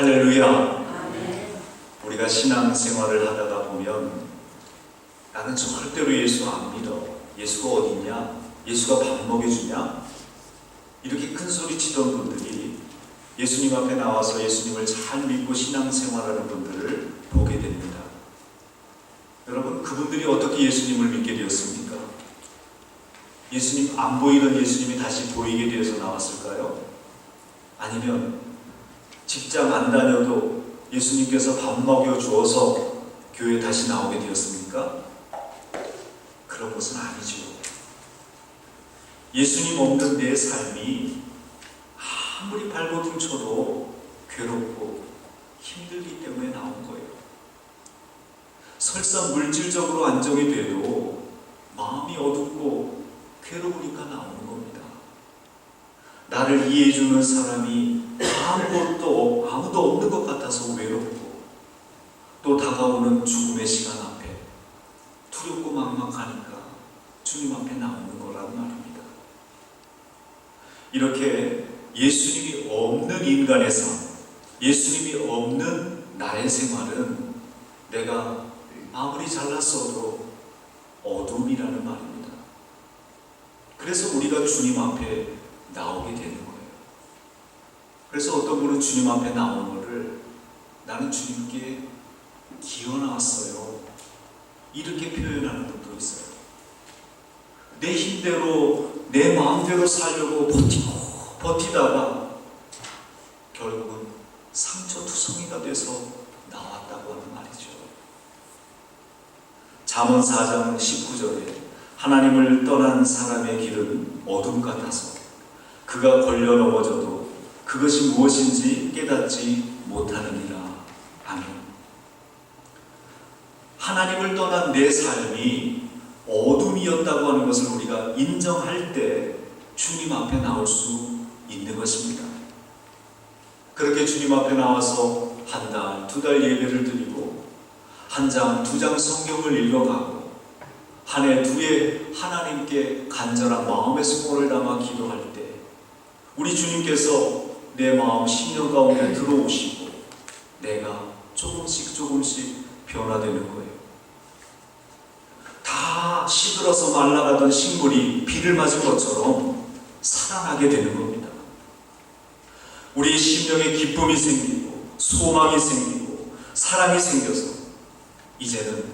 할렐루야. 아멘. 우리가 신앙생활을 하다가 보면 나는 절대로 예수 안 믿어. 예수가 어딨냐? 예수가 밥 먹여주냐? 이렇게 큰 소리 치던 분들이 예수님 앞에 나와서 예수님을 잘 믿고 신앙생활하는 분들을 보게 됩니다. 여러분, 그분들이 어떻게 예수님을 믿게 되었습니까? 예수님 안 보이던 예수님이 다시 보이게 되어서 나왔을까요? 아니면 직장 안 다녀도 예수님께서 밥 먹여 주어서 교회 다시 나오게 되었습니까? 그런 것은 아니죠. 예수님 없는 내 삶이 아무리 발버둥 쳐도 괴롭고 힘들기 때문에 나온 거예요. 설사 물질적으로 안정이 돼도 마음이 어둡고 괴로우니까 나오는 겁니다. 나를 이해해주는 사람이 아무것도 아무도 없는 것 같아서 외롭고 또 다가오는 죽음의 시간 앞에 두렵고 막막하니까 주님 앞에 나오는 거란 말입니다. 이렇게 예수님이 없는 인간의 삶, 예수님이 없는 나의 생활은 내가 아무리 잘났어도 어둠이라는 말입니다. 그래서 우리가 주님 앞에 나오게. 그래서 어떤 분은 주님 앞에 나오는 것을 나는 주님께 기어 나왔어요. 이렇게 표현하는 분도 있어요. 내 힘대로, 내 마음대로 살려고 버티고, 버티다가 결국은 상처투성이가 돼서 나왔다고 하는 말이죠. 잠언 4장 19절에 하나님을 떠난 사람의 길은 어둠 같아서 그가 걸려 넘어져도 그것이 무엇인지 깨닫지 못하느니라. 아멘. 하나님을 떠난 내 삶이 어둠이었다고 하는 것을 우리가 인정할 때 주님 앞에 나올 수 있는 것입니다. 그렇게 주님 앞에 나와서 한 달, 두 달 예배를 드리고 한 장, 두 장 성경을 읽어가고 한 해, 두 해 하나님께 간절한 마음의 수고를 담아 기도할 때 우리 주님께서 내 마음 심령 가운데 들어오시고 내가 조금씩 조금씩 변화되는 거예요. 다 시들어서 말라가던 식물이 비를 맞은 것처럼 살아나게 되는 겁니다. 우리 심령에 기쁨이 생기고 소망이 생기고 사랑이 생겨서 이제는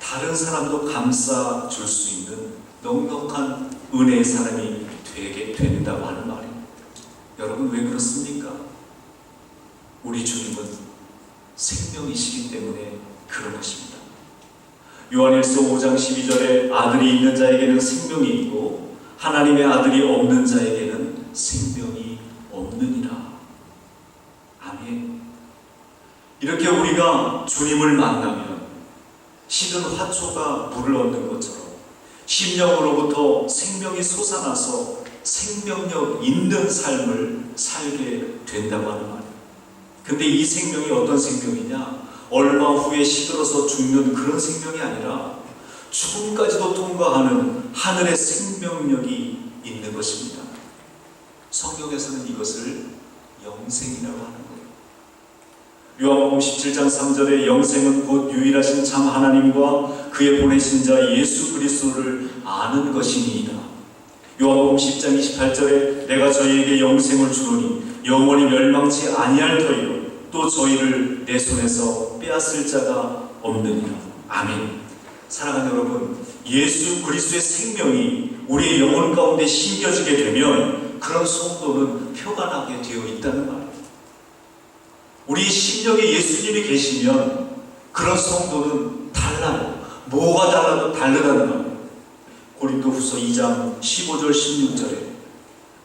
다른 사람도 감싸 줄 수 있는 넉넉한 은혜의 사람이 되게 된다고 하는. 여러분 왜 그렇습니까? 우리 주님은 생명이시기 때문에 그런 것입니다. 요한일서 5장 12절에 아들이 있는 자에게는 생명이 있고 하나님의 아들이 없는 자에게는 생명이 없느니라. 아멘. 이렇게 우리가 주님을 만나면 시든 화초가 물을 얻는 것처럼 심령으로부터 생명이 솟아나서 생명력 있는 삶을 살게 된다고 하는 말이에요. 근데 이 생명이 어떤 생명이냐? 얼마 후에 시들어서 죽는 그런 생명이 아니라 죽음까지도 통과하는 하늘의 생명력이 있는 것입니다. 성경에서는 이것을 영생이라고 하는 거예요. 요한복음 17장 3절에 영생은 곧 유일하신 참 하나님과 그의 보내신 자 예수 그리스도를 아는 것이니이다. 요한복음 10장 28절에 내가 저희에게 영생을 주노니 영원히 멸망치 아니할 터이요 또 저희를 내 손에서 빼앗을 자가 없느니라. 아멘. 사랑하는 여러분, 예수 그리스도의 생명이 우리의 영혼 가운데 심겨지게 되면 그런 성도는 표가 나게 되어 있다는 말이에요. 우리 심령에 예수님이 계시면 그런 성도는 달라요. 뭐가 달라도 다르다는 말이에요. 고린도 후서 2장 15절 16절에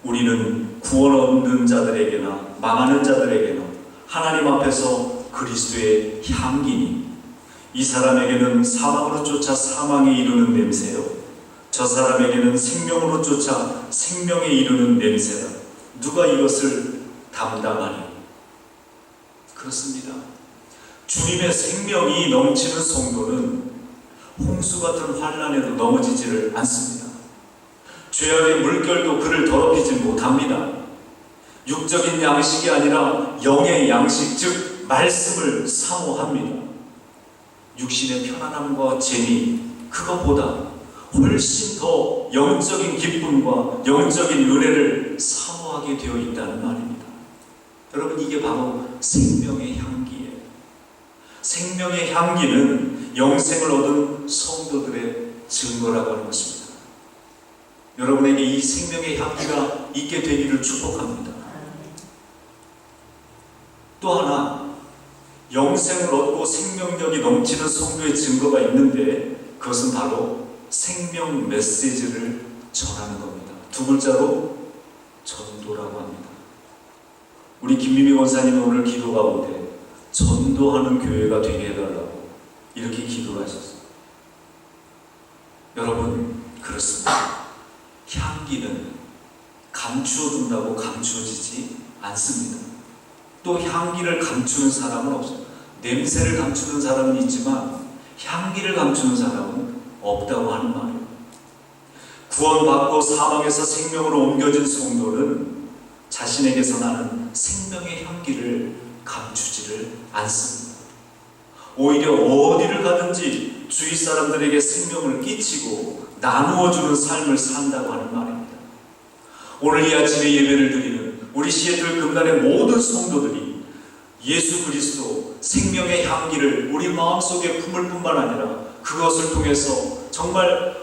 우리는 구원 얻는 자들에게나 망하는 자들에게나 하나님 앞에서 그리스도의 향기니 이 사람에게는 사망으로 쫓아 사망에 이르는 냄새요. 저 사람에게는 생명으로 쫓아 생명에 이르는 냄새라. 누가 이것을 담당하니? 그렇습니다. 주님의 생명이 넘치는 성도는 홍수 같은 환란에도 넘어지지를 않습니다 죄악의 물결도 그를 더럽히지 못합니다 육적인 양식이 아니라 영의 양식 즉 말씀을 사모합니다. 육신의 편안함과 재미 그것보다 훨씬 더 영적인 기쁨과 영적인 은혜를 사모하게 되어 있다는 말입니다. 여러분 이게 바로 생명의 향기예요. 생명의 향기는 영생을 얻은 성도들의 증거라고 하는 것입니다. 여러분에게 이 생명의 향기가 있게 되기를 축복합니다. 또 하나 영생을 얻고 생명력이 넘치는 성도의 증거가 있는데 그것은 바로 생명 메시지를 전하는 겁니다. 두 글자로 전도라고 합니다. 우리 김미미 원사님은 오늘 기도 가운데 전도하는 교회가 되게 해달라고 이렇게 기도를 하셨어요. 여러분 그렇습니다. 향기는 감추어둔다고 감추어지지 않습니다. 또 향기를 감추는 사람은 없어요. 냄새를 감추는 사람은 있지만 향기를 감추는 사람은 없다고 하는 말이에요. 구원받고 사망에서 생명으로 옮겨진 성도는 자신에게서 나는 생명의 향기를 감추지를 않습니다. 오히려 어디를 가든지 주위 사람들에게 생명을 끼치고 나누어주는 삶을 산다고 하는 말입니다. 오늘 이 아침에 예배를 드리는 우리 시애틀 금단의 모든 성도들이 예수 그리스도 생명의 향기를 우리 마음속에 품을 뿐만 아니라 그것을 통해서 정말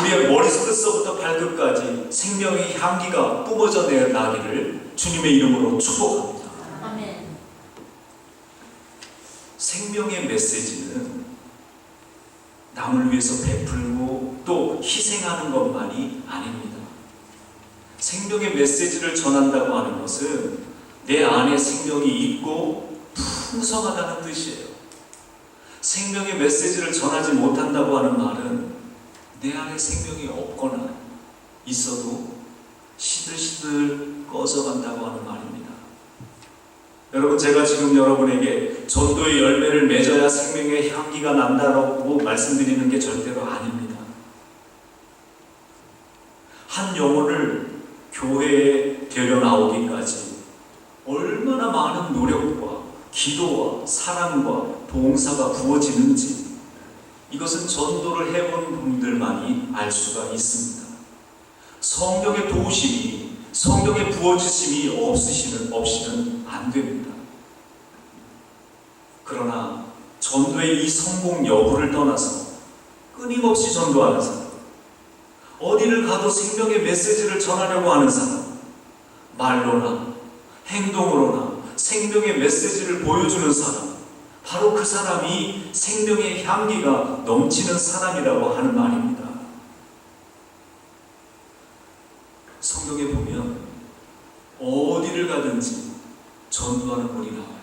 우리의 머리끝서부터 발끝까지 생명의 향기가 뿜어져 나기를 주님의 이름으로 축복합니다. 아멘. 생명의 메시지는 남을 위해서 베풀고 또 희생하는 것만이 아닙니다. 생명의 메시지를 전한다고 하는 것은 내 안에 생명이 있고 풍성하다는 뜻이에요. 생명의 메시지를 전하지 못한다고 하는 말은 내 안에 생명이 없거나 있어도 시들시들 꺼져간다고 하는 말입니다. 여러분 제가 지금 여러분에게 전도의 열매를 맺어야 생명의 향기가 난다라고 말씀드리는 게 절대로 아닙니다. 한 영혼을 교회에 데려 나오기까지 얼마나 많은 노력과 기도와 사랑과 봉사가 부어지는지 이것은 전도를 해본 분들만이 알 수가 있습니다. 성령의 도우심이 성령의 부어주심이 없으시는 없이는 안 됩니다. 그러나 전도의 이 성공 여부를 떠나서 끊임없이 전도하는 사람, 어디를 가도 생명의 메시지를 전하려고 하는 사람, 말로나 행동으로나 생명의 메시지를 보여주는 사람, 바로 그 사람이 생명의 향기가 넘치는 사람이라고 하는 말입니다. 성경에 보면 가든지 전도하는 분이 나와요.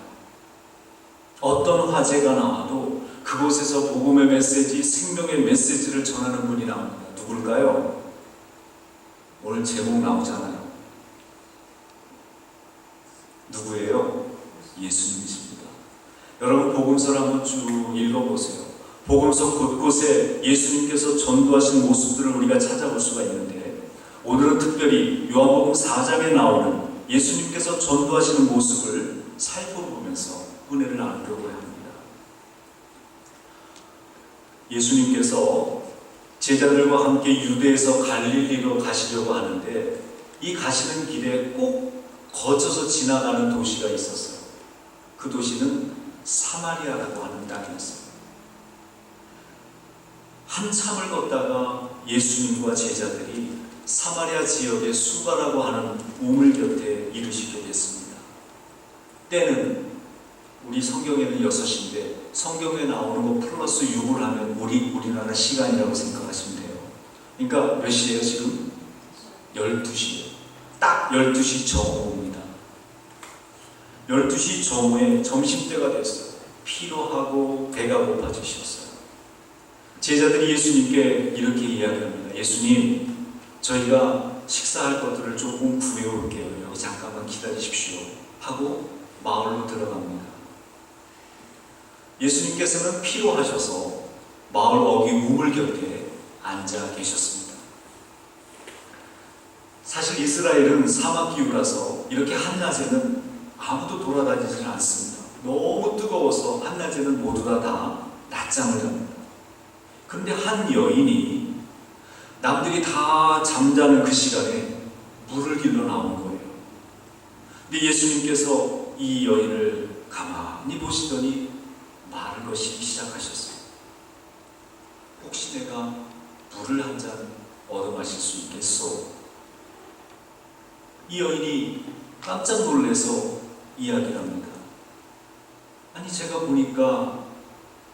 어떤 화제가 나와도 그곳에서 복음의 메시지, 생명의 메시지를 전하는 분이 나옵니다. 누굴까요? 오늘 제목 나오잖아요. 누구예요? 예수님이십니다. 여러분 복음서를 한번 쭉 읽어보세요. 복음서 곳곳에 예수님께서 전도하신 모습들을 우리가 찾아볼 수가 있는데 오늘은 특별히 요한복음 4장에 나오는 예수님께서 전도하시는 모습을 살펴보면서 은혜를 나누려고 합니다. 예수님께서 제자들과 함께 유대에서 갈릴리로 가시려고 하는데 이 가시는 길에 꼭 거쳐서 지나가는 도시가 있었어요. 그 도시는 사마리아라고 하는 땅이었어요. 한참을 걷다가 예수님과 제자들이 사마리아 지역의 수가라고 하는 우물 곁에 이르시게 됐습니다. 때는 우리 성경에는 여섯인데 성경에 나오는 거 플러스 6을 하면 우리 우리나라 시간이라고 생각하시면 돼요. 그러니까 몇 시예요 지금? 12시예요. 딱 12시 정오입니다. 12시 정오에 점심때가 됐어요. 피로하고 배가 고파지셨어요. 제자들이 예수님께 이렇게 이야기합니다. 예수님, 저희가 식사할 것들을 조금 구해올게요. 여기 잠깐만 기다리십시오. 하고 마을로 들어갑니다. 예수님께서는 피로하셔서 마을 어귀 우물 곁에 앉아 계셨습니다. 사실 이스라엘은 사막 기후라서 이렇게 한낮에는 아무도 돌아다니질 않습니다. 너무 뜨거워서 한낮에는 모두가 다 낮잠을 잡니다. 그런데 한 여인이 남들이 다 잠자는 그 시간에 물을 길러 나온 거예요. 근데 예수님께서 이 여인을 가만히 보시더니 말을 거시기 시작하셨어요. 혹시 내가 물을 한 잔 얻어 마실 수 있겠소? 이 여인이 깜짝 놀래서 이야기를 합니다. 아니, 제가 보니까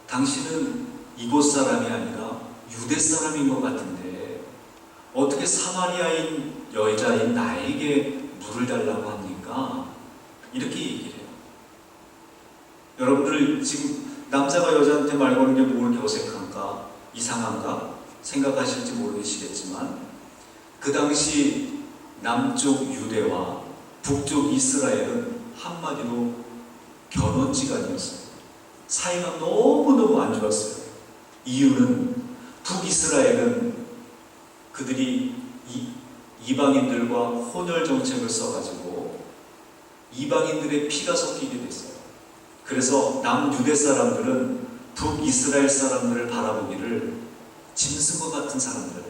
당신은 이곳 사람이 아니라 유대 사람인 것 같은데 어떻게 사마리아인 여자인 나에게 물을 달라고 합니까? 이렇게 얘기를 해요. 여러분들 지금 남자가 여자한테 말 거는 게 뭐 이렇게 어색한가? 이상한가? 생각하실지 모르시겠지만 그 당시 남쪽 유대와 북쪽 이스라엘은 한마디로 결혼지간이었어요. 사이가 너무너무 안 좋았어요. 이유는 북이스라엘은 그들이 이, 이방인들과 혼혈 정책을 써가지고 이방인들의 피가 섞이게 됐어요. 그래서 남유대 사람들은 북이스라엘 사람들을 바라보기를 짐승과 같은 사람들,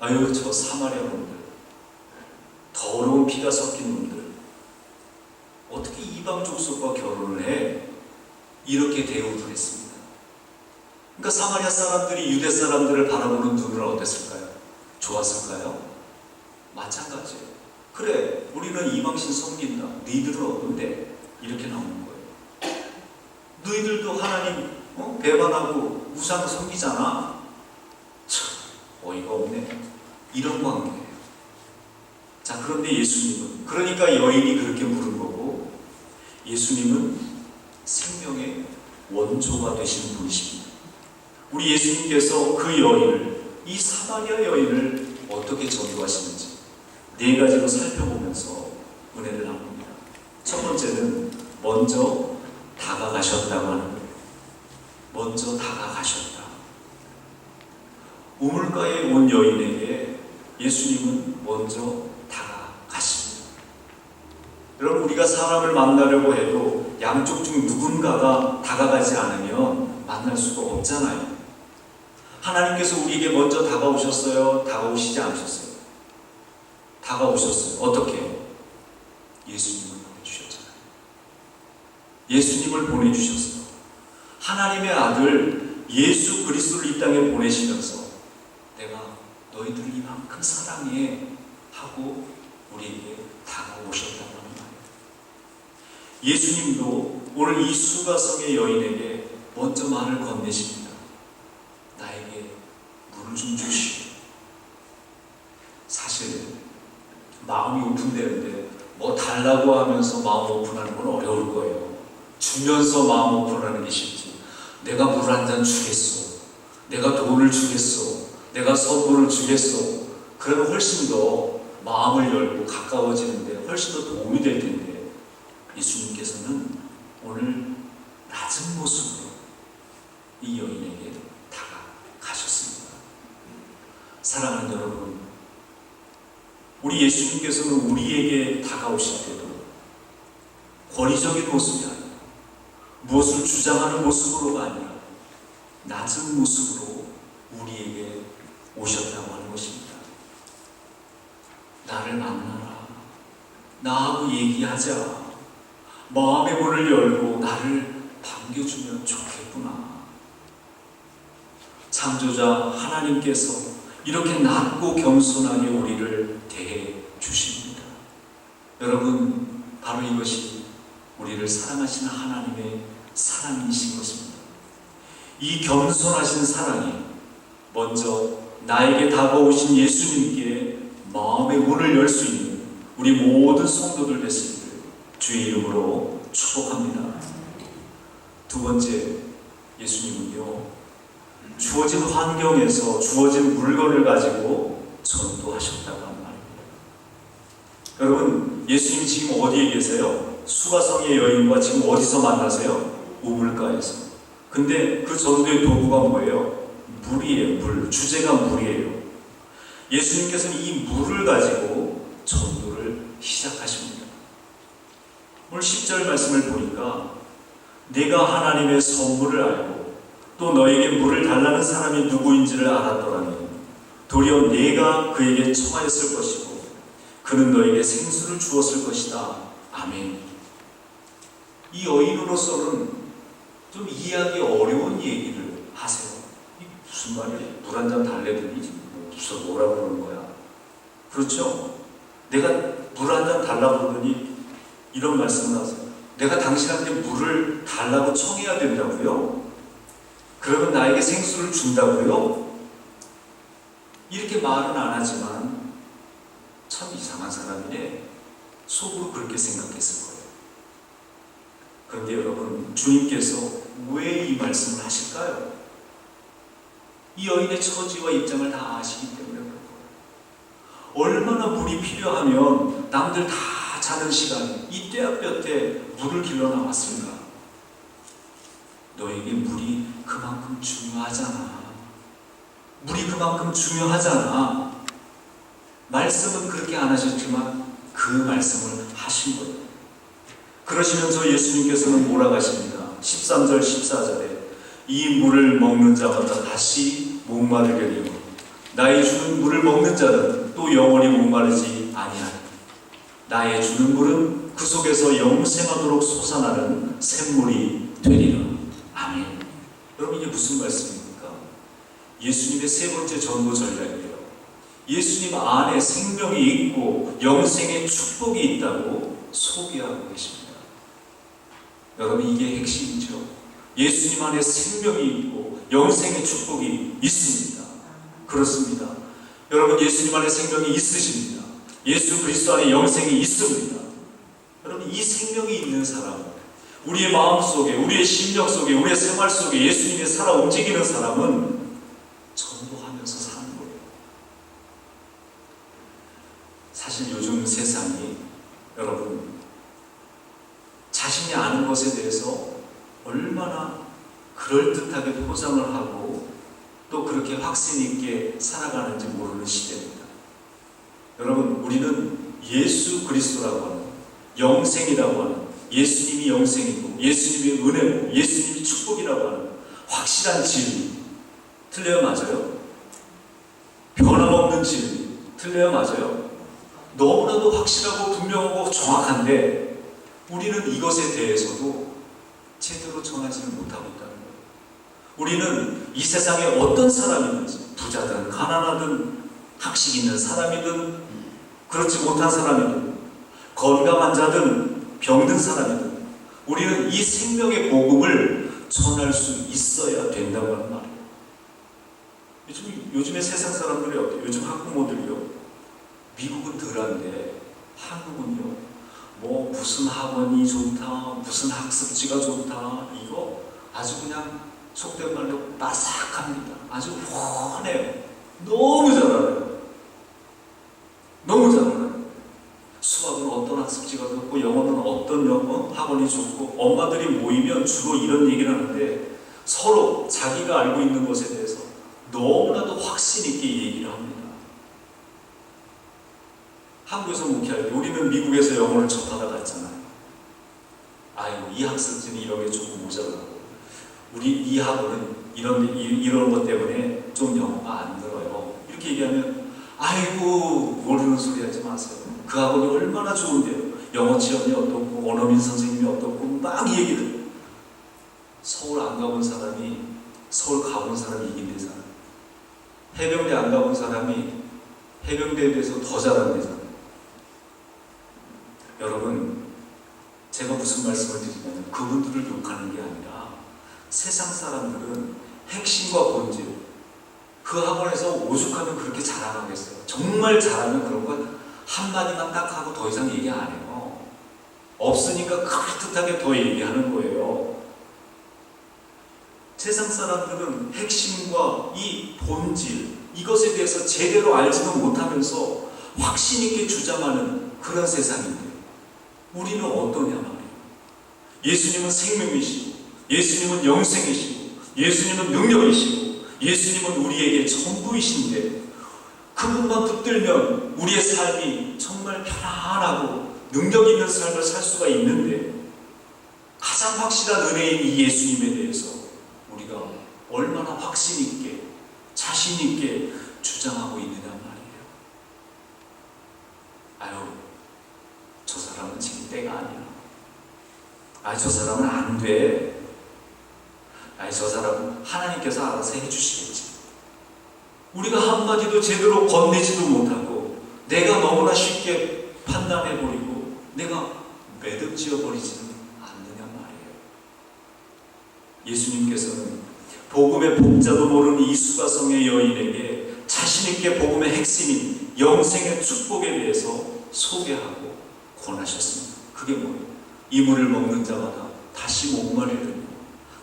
아유 저 사마리아 놈들, 더러운 피가 섞인 놈들, 어떻게 이방 족속과 결혼을 해? 이렇게 대우를 했습니다. 그러니까 사마리아 사람들이 유대 사람들을 바라보는 눈은 어땠을까요? 좋았을까요? 마찬가지예요. 그래, 우리는 이방신 섬긴다. 너희들은 어떤데? 이렇게 나오는 거예요. 너희들도 하나님 어? 배반하고 우상 섬기잖아. 참 어이가 없네. 이런 관계예요. 자, 그런데 예수님은 그러니까 여인이 그렇게 물은 거고 예수님은 생명의 원조가 되신 분이십니다. 우리 예수님께서 그 여인을 이 사마리아 여인을 어떻게 전도하시는지 네 가지로 살펴보면서 은혜를 나눕니다. 첫 번째는 먼저 다가가셨다고 하는. 먼저 다가가셨다. 우물가에 온 여인에게 예수님은 먼저 다가가십니다. 여러분 우리가 사람을 만나려고 해도 양쪽 중 누군가가 다가가지 않으면 만날 수가 없잖아요. 하나님께서 우리에게 먼저 다가오셨어요? 다가오시지 않으셨어요? 다가오셨어요. 어떻게? 예수님을 보내주셨잖아요. 예수님을 보내주셨어요. 하나님의 아들 예수 그리스도를 이 땅에 보내시면서 내가 너희들을 이만큼 사랑해 하고 우리에게 다가오셨다고 하는 말이에요. 예수님도 오늘 이 수가성의 여인에게 먼저 말을 건네십니다. 나에게 물을 좀 주시오. 사실 마음이 오픈되는데 뭐 달라고 하면서 마음 오픈하는 건 어려울 거예요. 주면서 마음 오픈하는 게 쉽지. 내가 물 한 잔 주겠소. 내가 돈을 주겠소. 내가 선물을 주겠소. 그러면 훨씬 더 마음을 열고 가까워지는데 훨씬 더 도움이 될 텐데 예수님께서는 오늘 낮은 모습으로 이 여인에게 다가가셨습니다. 사랑하는 여러분, 우리 예수님께서는 우리에게 다가오실 때도 권위적인 모습이 아니라 무엇을 주장하는 모습으로가 아니라 낮은 모습으로 우리에게 오셨다고 하는 것입니다. 나를 만나라. 나하고 얘기하자. 마음의 문을 열고 나를 반겨주면 좋겠구나. 창조자 하나님께서 이렇게 낮고 겸손하게 우리를 대해 주십니다. 여러분, 바로 이것이 우리를 사랑하시는 하나님의 사랑이신 것입니다. 이 겸손하신 사랑이 먼저 나에게 다가오신 예수님께 마음의 문을 열 수 있는 우리 모든 성도들 되시기를 주의 이름으로 축복합니다. 두 번째, 예수님은요, 주어진 환경에서 주어진 물건을 가지고 전도하셨다고 말입니다. 여러분, 예수님 지금 어디에 계세요? 수가성의 여인과 지금 어디서 만나세요? 우물가에서. 근데 그 전도의 도구가 뭐예요? 물이에요, 물. 주제가 물이에요. 예수님께서는 이 물을 가지고 전도를 시작하십니다. 오늘 10절 말씀을 보니까 내가 하나님의 선물을 알고 또 너에게 물을 달라는 사람이 누구인지를 알았더라면 도리어 내가 그에게 청하였을 것이고 그는 너에게 생수를 주었을 것이다. 아멘. 이 여인으로서는 좀 이해하기 어려운 얘기를 하세요. 이게 무슨 말이야? 물 한 잔 달래더니 뭐 무슨 뭐라 그러는 거야? 그렇죠? 내가 물 한 잔 달라고 그러더니 이런 말씀을 하세요. 내가 당신한테 물을 달라고 청해야 된다고요? 그러면 나에게 생수를 준다고요? 이렇게 말은 안 하지만 참 이상한 사람이네. 속으로 그렇게 생각했을 거예요. 그런데 여러분, 주님께서 왜 이 말씀을 하실까요? 이 여인의 처지와 입장을 다 아시기 때문에 그런 거예요. 얼마나 물이 필요하면 남들 다 자는 시간, 이 때야볕 때 물을 길러 나왔습니다. 너에게 물이 그만큼 중요하잖아. 물이 그만큼 중요하잖아. 말씀은 그렇게 안 하셨지만 그 말씀을 하신 거예요. 그러시면서 예수님께서는 뭐라 하십니까? 13절, 14절에 이 물을 먹는 자마다 다시 목마르게 되고 나의 주는 물을 먹는 자는 또 영원히 목마르지 아니하리. 나의 주는 물은 그 속에서 영생하도록 솟아나는 샘물이 되리라. 아멘. 여러분 이게 무슨 말씀입니까? 예수님의 세 번째 전도 전략이에요. 예수님 안에 생명이 있고 영생의 축복이 있다고 소개하고 계십니다. 여러분 이게 핵심이죠. 예수님 안에 생명이 있고 영생의 축복이 있습니다. 그렇습니다. 여러분 예수님 안에 생명이 있으십니다. 예수 그리스도 안에 영생이 있습니다. 여러분 이 생명이 있는 사람, 우리의 마음 속에, 우리의 심령 속에, 우리의 생활 속에 예수님이 살아 움직이는 사람은 전도하면서 사는 거예요. 사실 요즘 세상이 여러분 자신이 아는 것에 대해서 얼마나 그럴듯하게 포장을 하고 또 그렇게 확신 있게 살아가는지 모르는 시대입니다. 여러분, 우리는 예수 그리스도라고 하는 영생이라고 하는 예수님이 영생이고 예수님이 은혜고 예수님이 축복이라고 하는 확실한 진리 틀려요 맞아요? 변함없는 진리 틀려요 맞아요? 너무나도 확실하고 분명하고 정확한데 우리는 이것에 대해서도 제대로 전하지를 못하고 있다는 거예요. 우리는 이 세상에 어떤 사람이든지 부자든 가난하든 학식 있는 사람이든 그렇지 못한 사람이든 건강한 자든 병든 사람이든 우리는 이 생명의 복음을 전할 수 있어야 된다고 하는 말이에요. 요즘, 요즘에 세상 사람들이 어때요? 요즘 학부모들이요. 미국은 덜한데 한국은요. 뭐 무슨 학원이 좋다, 무슨 학습지가 좋다, 이거 아주 그냥 속된 말로 빠삭합니다. 아주 훤해요. 너무 잘 알아요. 너무 잘 알아요. 수학은 어떤 학습지가 좋고, 영어는 어떤 영어 학원이 좋고, 엄마들이 모이면 주로 이런 얘기를 하는데 서로 자기가 알고 있는 것에 대해서 너무나도 확신 있게 얘기를 합니다. 한국에서 목회할 때 우리는 미국에서 영어를 접하다 갔잖아요. 아이고 이 학습지는 이런 게 조금 모자라고 우리 이 학원은 이런 이- 이런 것 때문에 좀 영어가 안 들어요. 이렇게 얘기하면 아이고 모르는 소리 하지 마세요. 그 학원이 얼마나 좋은데요. 영어 지원이 어떻고 원어민 선생님이 어떻고 막 얘기를 서울 안 가본 사람이 서울 가본 사람이 이긴 대잖아. 해병대 안 가본 사람이 해병대에 대해서 더 잘한대잖아. 여러분, 제가 무슨 말씀을 드리냐면 그분들을 욕하는 게 아니라 세상 사람들은 핵심과 본질, 그 학원에서 오죽하면 그렇게 자랑하겠어요. 정말 잘하면 그런 건 한마디만 딱 하고 더 이상 얘기 안 해요. 없으니까 그럴듯하게 더 얘기하는 거예요. 세상 사람들은 핵심과 이 본질, 이것에 대해서 제대로 알지는 못하면서 확신 있게 주장하는 그런 세상인데 우리는 어떠냐 말이에요. 예수님은 생명이시고 예수님은 영생이시고 예수님은 능력이시고 예수님은 우리에게 전부이신데 그분만 붙들면 우리의 삶이 정말 편안하고 능력 있는 삶을 살 수가 있는데 가장 확실한 은혜인 이 예수님에 대해서 우리가 얼마나 확신 있게 자신 있게 주장하고 있느냐 말이에요. 아유, 저 사람은 지금 때가 아니야. 아이, 저 사람은 안 돼. 아이, 저 사람은 하나님께서 알아서 해주시겠지. 우리가 한마디도 제대로 건네지도 못하고 내가 너무나 쉽게 판단해버리고 내가 매듭 지어 버리지는 않느냐 말이에요. 예수님께서는 복음의 복자도 모르는 이 수가성의 여인에게 자신있게 복음의 핵심인 영생의 축복에 대해서 소개하고 권하셨습니다. 그게 뭐예요? 이 물을 먹는 자마다 다시 목마르리니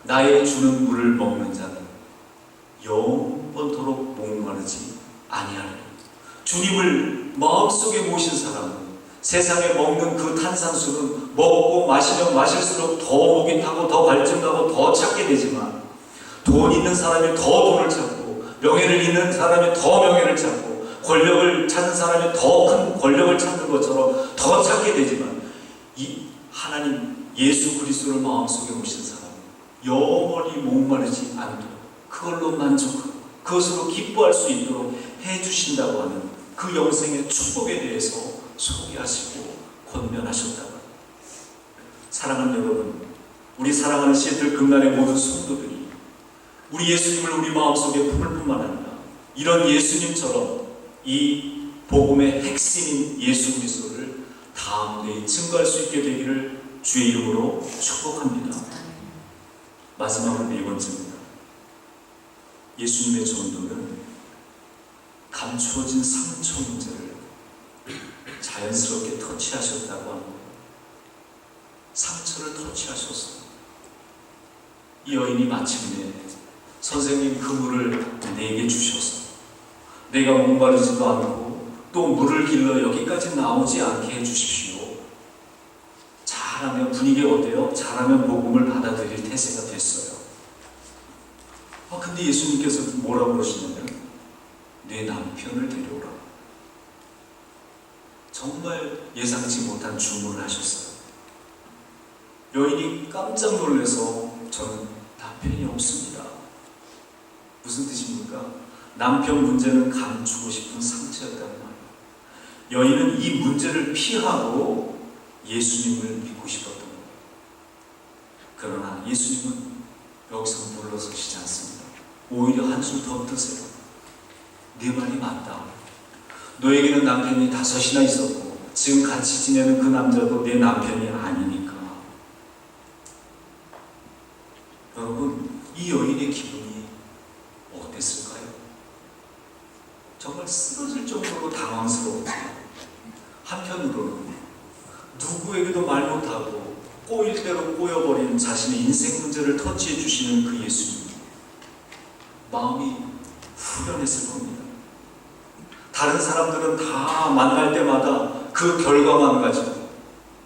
나의 주는 물을 먹는 자는 영원토록 목마르지 아니하리라. 주님을 마음속에 모신 사람은 세상에 먹는 그 탄산수는 먹고 마시면 마실수록 더 목이 타고 더 갈증나고 더 찾게 되지만 돈 있는 사람이 더 돈을 찾고 명예를 있는 사람이 더 명예를 찾고 권력을 찾는 사람이 더 큰 권력을 찾는 것처럼 더 찾게 되지만 이 하나님 예수 그리스도를 마음속에 모신 사람은 영원히 목마르지 않도록 그걸로 만족하고 그것으로 기뻐할 수 있도록 해주신다고 하는 그 영생의 축복에 대해서 소개하시고 권면하셨다고 사랑하는 여러분 우리 사랑하는 시애틀 금난의 모든 성도들이 우리 예수님을 우리 마음속에 품을 뿐만 아니라 이런 예수님처럼 이 복음의 핵심인 예수 그리스도를 다음에 증거할 수 있게 되기를 주의 이름으로 축복합니다. 마지막으로 네 번째입니다. 예수님의 전도는 감추어진 상처 문제를 자연스럽게 터치하셨다고 거예요. 상처를 터치하셨어. 이 여인이 마침내 선생님 그 물을 내게 주셔서 내가 목마르지도 않고 또 물을 길러 여기까지 나오지 않게 해주십시오. 잘하면 분위기가 어때요? 잘하면 복음을 받아들일 태세가 됐어요. 아 근데 예수님께서 뭐라고 그러시냐면 내 남편을 데려오라. 정말 예상치 못한 주문을 하셨어요. 여인이 깜짝 놀라서 저는 남편이 없습니다. 무슨 뜻입니까? 남편 문제는 감추고 싶은 상처였단 말이에요. 여인은 이 문제를 피하고 예수님을 믿고 싶었던 거예요. 그러나 예수님은 여기서 물러서시지 않습니다. 오히려 한술 더 뜨세요. 네 말이 맞다. 너에게는 남편이 다섯이나 있었고 지금 같이 지내는 그 남자도 내 남편이 아니니까. 여러분 이 여인의 기분이 어땠을까요? 정말 쓰러질 정도로 당황스러웠죠. 한편으로는 누구에게도 말 못하고 꼬일 대로 꼬여버린 자신의 인생 문제를 터치해 주시는 그 예수님. 마음이 후련했을 겁니다. 다른 사람들은 다 만날 때마다 그 결과만 가지고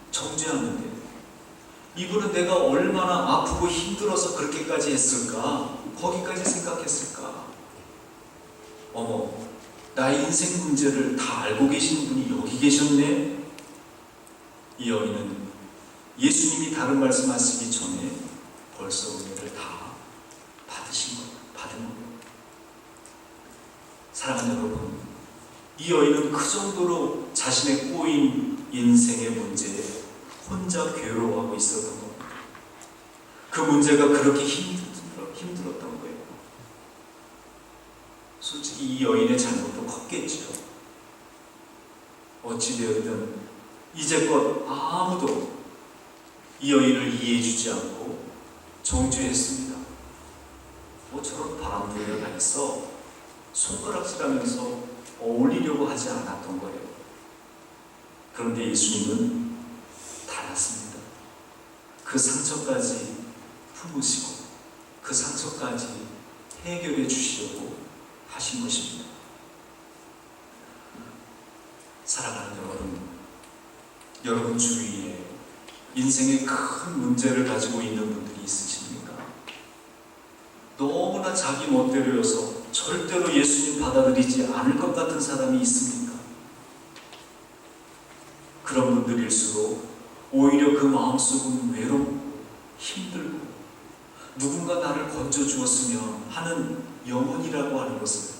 정죄하는데 이분은 내가 얼마나 아프고 힘들어서 그렇게까지 했을까? 거기까지 생각했을까? 어머, 나의 인생 문제를 다 알고 계시는 분이 여기 계셨네? 이 여인은 예수님이 다른 말씀하시기 전에 벌써 은혜를 다 받으신 것, 받은 것. 사랑하는 여러분, 이 여인은 그 정도로 자신의 꼬인 인생의 문제에 혼자 괴로워하고 있었던 겁니다. 그 문제가 그렇게 힘들어, 힘들었던 거예요. 솔직히 이 여인의 잘못도 컸겠죠. 어찌되었든 이제껏 아무도 이 여인을 이해해주지 않고 정죄했습니다. 뭐 저런 바람둥이가 다 있어 손가락질하면서 어울리려고 하지 않았던 거예요. 그런데 예수님은 달랐습니다. 그 상처까지 품으시고 그 상처까지 해결해 주시려고 하신 것입니다. 사랑하는 여러분, 여러분 주위에 인생의 큰 문제를 가지고 있는 분들이 있으십니까? 너무나 자기 멋대로여서 절대로 예수님 받아들이지 않을 것 같은 사람이 있습니까? 그 그런 분들일수록 오히려 그 마음속은 외롭고 힘들고 누군가 나를 건져 주었으면 하는 영혼이라고 하는 것을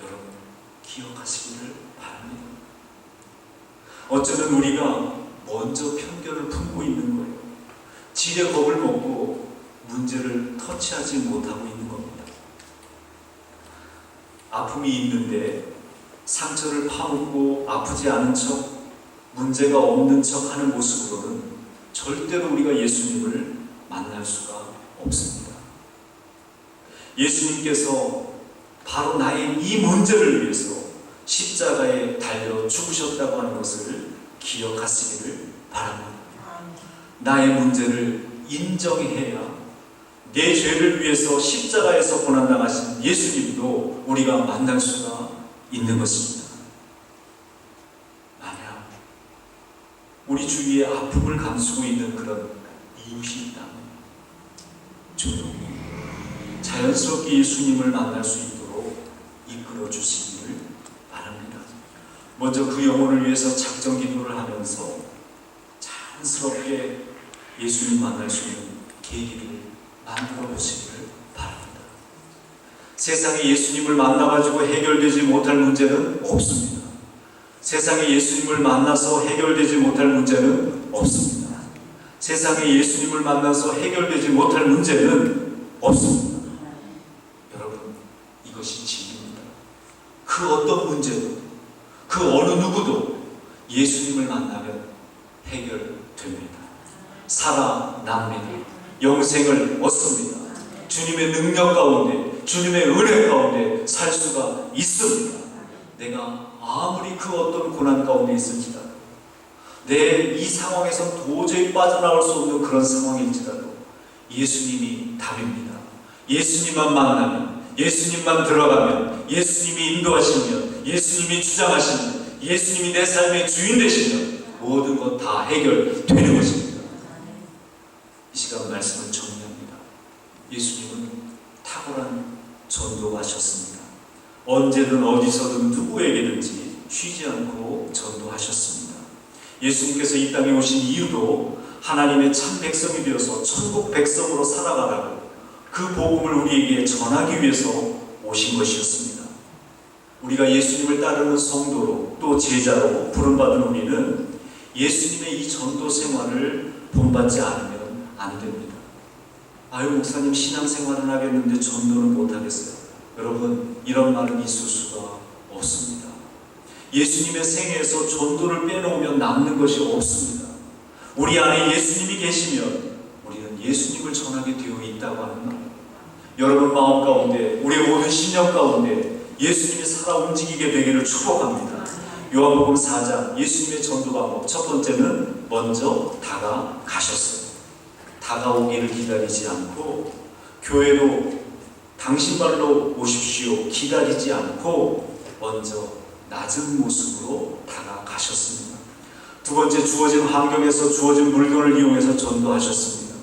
여러분 기억하시기를 바랍니다. 어쩌면 우리가 먼저 편견을 품고 있는 거예요. 지레 겁을 먹고 문제를 터치하지 못하고 있는 겁니다. 아픔이 있는데 상처를 파묻고 아프지 않은 척, 문제가 없는 척 하는 모습으로는 절대로 우리가 예수님을 만날 수가 없습니다. 예수님께서 바로 나의 이 문제를 위해서 십자가에 달려 죽으셨다고 하는 것을 기억하시기를 바랍니다. 나의 문제를 인정해야 내 죄를 위해서 십자가에서 고난당하신 예수님도 우리가 만날 수가 있는 것입니다. 만약 우리 주위에 아픔을 감수고 있는 그런 이웃이 있다면 조용히 자연스럽게 예수님을 만날 수 있도록 이끌어 주시기를 바랍니다. 먼저 그 영혼을 위해서 작정 기도를 하면서 자연스럽게 예수님 만날 수 있는 계기를 만들어 보시기를 바랍니다. 세상에 예수님을 만나가지고 해결되지 못할 문제는 없습니다. 세상에 예수님을 만나서 해결되지 못할 문제는 없습니다. 세상에 예수님을 만나서 해결되지 못할 문제는 없습니다. 여러분, 이것이 진리입니다. 그 어떤 문제도, 그 어느 누구도 예수님을 만나면 해결됩니다. 살아납니다. 영생을 얻습니다. 주님의 능력 가운데, 주님의 은혜 가운데 살 수가 있습니다. 내가 아무리 그 어떤 고난 가운데 있을지라도, 내 이 상황에서 도저히 빠져나올 수 없는 그런 상황일지라도, 예수님이 답입니다. 예수님만 만나면, 예수님만 들어가면, 예수님이 인도하시면, 예수님이 주장하시면, 예수님이 내 삶의 주인 되시면, 모든 것 다 해결되는 것입니다. 이 시간 말씀을 정리합니다. 예수님은 탁월한 전도하셨습니다. 언제든 어디서든 누구에게든지 쉬지 않고 전도하셨습니다. 예수님께서 이 땅에 오신 이유도 하나님의 참 백성이 되어서 천국 백성으로 살아가라고 그 복음을 우리에게 전하기 위해서 오신 것이었습니다. 우리가 예수님을 따르는 성도로 또 제자로 부름받은 우리는 예수님의 이 전도 생활을 본받지 않으면 안 됩니다. 아유, 목사님 신앙생활은 하겠는데 전도는 못하겠어요. 여러분, 이런 말은 있을 수가 없습니다. 예수님의 생애에서 전도를 빼놓으면 남는 것이 없습니다. 우리 안에 예수님이 계시면 우리는 예수님을 전하게 되어 있다고 하는 말. 여러분 마음 가운데, 우리의 모든 신령 가운데 예수님이 살아 움직이게 되기를 축복합니다. 요한복음 4장 예수님의 전도 방법 첫 번째는 먼저 다가가셨어요. 다가오기를 기다리지 않고 교회로 당신 발로 오십시오 기다리지 않고 먼저 낮은 모습으로 다가가셨습니다. 두 번째 주어진 환경에서 주어진 물건을 이용해서 전도하셨습니다.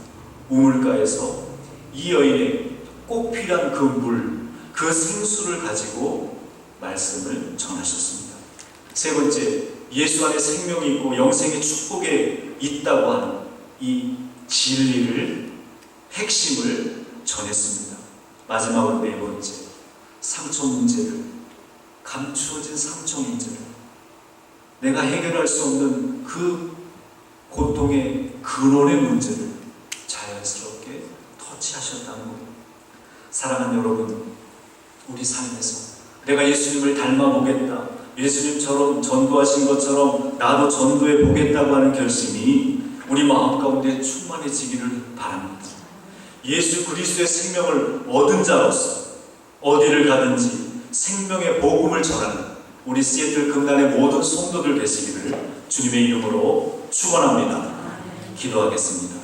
우물가에서 이 여인의 꼭 필요한 그 물, 그 생수를 가지고 말씀을 전하셨습니다. 세 번째, 예수 안에 생명이 있고 영생의 축복에 있다고 하는 이 진리를 핵심을 전했습니다. 마지막으로 네 번째, 상처 문제를 감추어진 상처 문제를 내가 해결할 수 없는 그 고통의 근원의 문제를 자연스럽게 터치하셨다는 겁니다. 사랑하는 여러분, 우리 삶에서 내가 예수님을 닮아보겠다. 예수님처럼 전도하신 것처럼 나도 전도해 보겠다고 하는 결심이 우리 마음 가운데 충만해지기를 바랍니다. 예수 그리스도의 생명을 얻은 자로서 어디를 가든지 생명의 복음을 전하는 우리 시애틀 금단의 모든 성도들 되시기를 주님의 이름으로 축원합니다. 기도하겠습니다.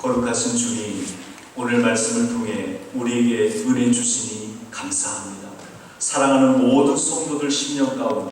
거룩하신 주님, 오늘 말씀을 통해 우리에게 은혜 주시니 감사합니다. 사랑하는 모든 성도들 심령 가운데